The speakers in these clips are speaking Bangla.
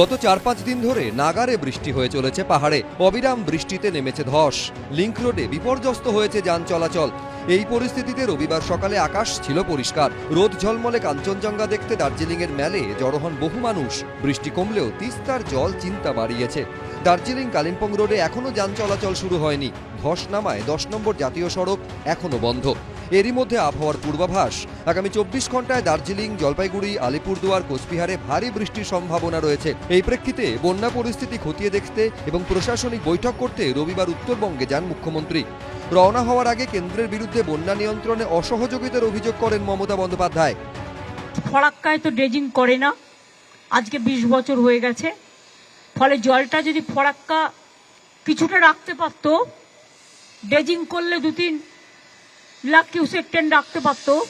গত চার পাঁচ দিন ধরে নাগারে বৃষ্টি হয়ে চলেছে পাহাড়ে। অবিরাম বৃষ্টিতে নেমেছে ধস। লিঙ্ক রোডে বিপর্যস্ত হয়েছে যান চলাচল। এই পরিস্থিতিতে রবিবার সকালে আকাশ ছিল পরিষ্কার। রোদ ঝলমলে কাঞ্চনজঙ্ঘা দেখতে দার্জিলিংয়ের মেলে জড়ো হন বহু মানুষ। বৃষ্টি কমলেও তিস্তার জল চিন্তা বাড়িয়েছে। দার্জিলিং কালিম্পং রোডে এখনও যান চলাচল শুরু হয়নি। ধস নামায় দশ নম্বর জাতীয় সড়ক এখনও বন্ধ। এরই মধ্যে আবহাওয়ার পূর্বাভাস। আগামী চব্বিশ ঘন্টায় দার্জিলিং, জলপাইগুড়ি, আলিপুরদুয়ার, কোচবিহারে ভারী বৃষ্টির সম্ভাবনা রয়েছে। এই প্রেক্ষিতে বন্যা পরিস্থিতি খতিয়ে দেখতে এবং প্রশাসনিক বৈঠক করতে রবিবার উত্তরবঙ্গে যান মুখ্যমন্ত্রী। রওনা হওয়ার আগে কেন্দ্রের বিরুদ্ধে বন্যা নিয়ন্ত্রণে অসহযোগিতার অভিযোগ করেন মমতা বন্দ্যোপাধ্যায়। ফরাক্কায় তো ড্রেজিং করে না। আজকে বিশ বছর হয়ে গেছে। ফলে জলটা যদি ফরাক্কা কিছুটা রাখতে পারতো, ড্রেজিং করলে দু তিন লাখ কিউসেক রাখতে পারতো।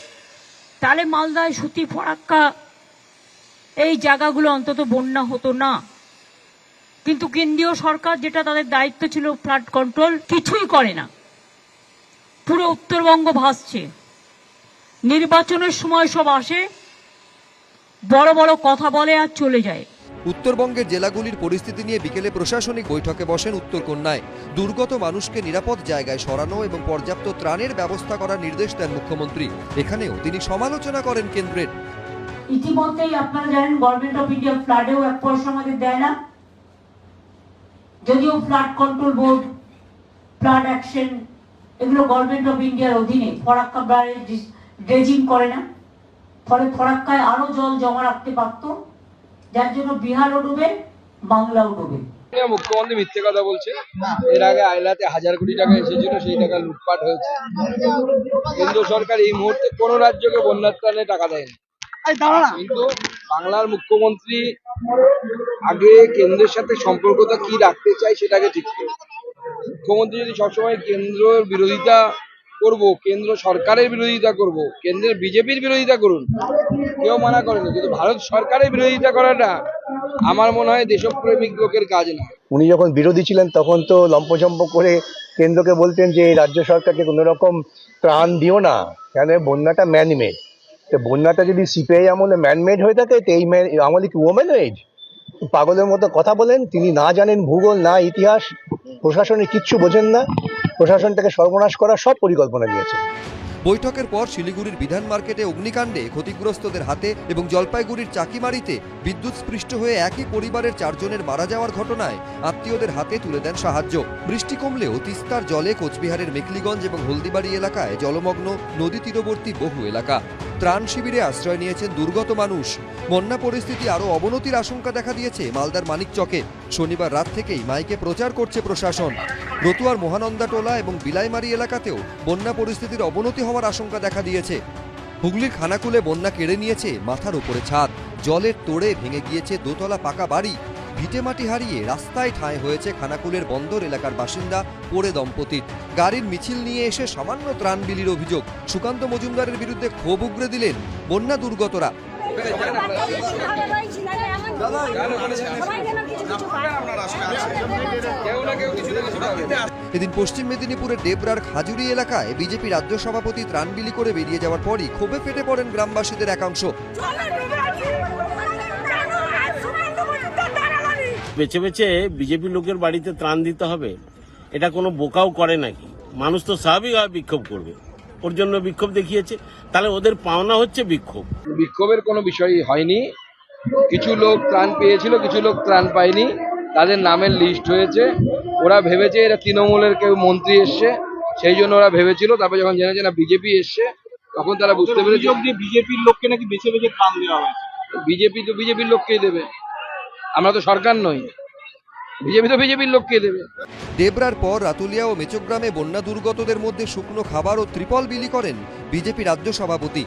তাহলে মালদায় সুতি ফরাক্কা এই জায়গাগুলো অন্তত বন্যা হতো না। কিন্তু কেন্দ্রীয় সরকার যেটা তাদের দায়িত্ব ছিল ফ্লাড কন্ট্রোল, কিছুই করে না। পুরো উত্তরবঙ্গ ভাসছে। নির্বাচনের সময় সব আসে, বড় বড় কথা বলে আর চলে যায়। উত্তরবঙ্গের জেলাগুলির পরিস্থিতি নিয়ে বিকেলে প্রশাসনিক বৈঠকে বসেন উত্তরকন্যায়। দুর্গত মানুষকে নিরাপদ জায়গায় সরানো এবং পর্যাপ্ত ত্রাণের ব্যবস্থা করার নির্দেশ দেন মুখ্যমন্ত্রী। এখানেও তিনি সমালোচনা করেন কেন্দ্রের। ইতিমধ্যেই আপনারা জানেন গভর্নমেন্ট অফ ইন্ডিয়া ফ্লাডেও এক পয়সা আমাদের দেয় না। যদিও flood control board flood action এগুলো গভর্নমেন্ট অফ ইন্ডিয়ার অধীনে ফরাক্কা ড্রেজিং করে না। ফলে ফরাক্কায় আরও জল জমা রাখতে পারতো। যার জন্য বিহারও ডুবে বাংলাও ডুবে। মুখ্যমন্ত্রী মিথ্যে কথা বলছে। এর আগে আইলাতে হাজার কোটি টাকা এসেছিল সেই টাকা লুটপাট হয়েছে। কেন্দ্র সরকার এই মুহূর্তে কোনো রাজ্যকে বন্যার ত্রাণে টাকা দেয়নি। কিন্তু বাংলার মুখ্যমন্ত্রী আগে কেন্দ্রের সাথে সম্পর্কটা কি রাখতে চাই সেটাকে ঠিক করে মুখ্যমন্ত্রী যদি সবসময় কেন্দ্রের বিরোধিতা করব, কেন্দ্র সরকারের বিরোধিতা করব, কেন্দ্রের বিজেপির বিরোধিতা করুন, কেউ মানা করেনি, কিন্তু ভারত সরকারের বিরোধিতা করাটা আমার মনে হয় দেশপ্রেমিক লোকের কাজ না। উনি যখন বিরোধী ছিলেন, তখন তো লম্পঝম্প করে কেন্দ্রকে বলতেন যে রাজ্য সরকারকে কোনো রকম ত্রাণ দিও না, কেন বন্যাটা ম্যানমেড তো বন্যাটা যদি সিপিআই আমলে ম্যানমেড হয়ে থাকে, তো এই ম্যান আমলে কি ওমেন এজ পাগলের মতো কথা বলেন, তিনি না জানেন, ভূগোল, না ইতিহাস প্রশাসনের কিচ্ছু বোঝেন না। প্রশাসনটাকে সর্বনাশ করার সব পরিকল্পনা নিয়েছে। বৈঠকের পর শিলিগুড়ির বিধান মার্কেটে অগ্নিকাণ্ডে ক্ষতিগ্রস্তদের হাতে এবং জলপাইগুড়ির চাকিমারিতে বিদ্যুৎ স্পৃষ্ট হয়ে একই পরিবারের চারজনের মারা যাওয়ার ঘটনায় আত্মীয়দের হাতে তুলে দেন সাহায্য। বৃষ্টি কমলেও তিস্তার জলে কোচবিহারের মেকলিগঞ্জ এবং হলদিবাড়ি এলাকায় জলমগ্ন নদী তীরবর্তী বহু এলাকা। ত্রাণ শিবিরে আশ্রয় নিয়েছেন দুর্গত মানুষ। বন্যা পরিস্থিতি আরও অবনতির আশঙ্কা দেখা দিয়েছে মালদার মানিকচকে। শনিবার রাত থেকেই মাইকে প্রচার করছে প্রশাসন। রতুয়ার মহানন্দা টোলা এবং বিলাইমারি এলাকাতেও বন্যা পরিস্থিতির অবনতি হওয়ার আশঙ্কা দেখা দিয়েছে। হুগলির খানাকুলে বন্যা কেড়ে নিয়েছে মাথার উপরে ছাদ। জলের তোড়ে ভেঙে গিয়েছে দোতলা পাকা বাড়ি। ভিটেমাটি হারিয়ে রাস্তায় ঠাঁই হয়েছে খানাকুলের বন্দর এলাকার বাসিন্দা পোড়ে দম্পতির। গাড়ির মিছিল নিয়ে এসে সামান্য ত্রাণ বিলির অভিযোগ। সুকান্ত মজুমদারের বিরুদ্ধে ক্ষোভ উগরে দিলেন বন্যা দুর্গতরা। এদিন পশ্চিম মেদিনীপুরের ডেবরার খাজুরি এলাকায় বিজেপি রাজ্য সভাপতি ত্রাণ বিলি করে বেরিয়ে যাওয়ার পরই ক্ষোভে ফেটে পড়েন গ্রামবাসীদের একাংশ। বেছে বেছে বিজেপি লোকের বাড়িতে ত্রাণ দিতে হবে এটা কোনো বোকাও করে নাকি? মানুষ তো স্বাভাবিকভাবে বিক্ষোভ করবে। ওর জন্য বিক্ষোভ দেখিয়েছে। তাহলে ওদের পাওনা হচ্ছে বিক্ষোভ। বিক্ষোভের কোনো বিষয় হয়নি। কিছু লোক ত্রাণ পেয়েছিল কিছু লোক ত্রাণ পায়নি। তাদের নামের লিস্ট হয়েছে। ওরা ভেবেছে এরা তৃণমূলের কেউ মন্ত্রী এসছে সেই জন্য ওরা ভেবেছিল। তারপর যখন জেনেছে না বিজেপি এসছে তখন তারা বুঝতে পেরেছে বিজেপির লোককে নাকি বেছে বেছে ত্রাণ দেওয়া হয়েছে? বিজেপি তো বিজেপির লোককেই দেবে। আমরা তো সরকার নই। বিজেপি তো বিজেপির লোককে দেবে? দেবরার পর রাতুলিয়া ও মেচোগ্রামে বন্যা দুর্গতদের মধ্যে শুকনো খাবার ও ত্রিপল বিলি করেন বিজেপি রাজ্য সভাপতি।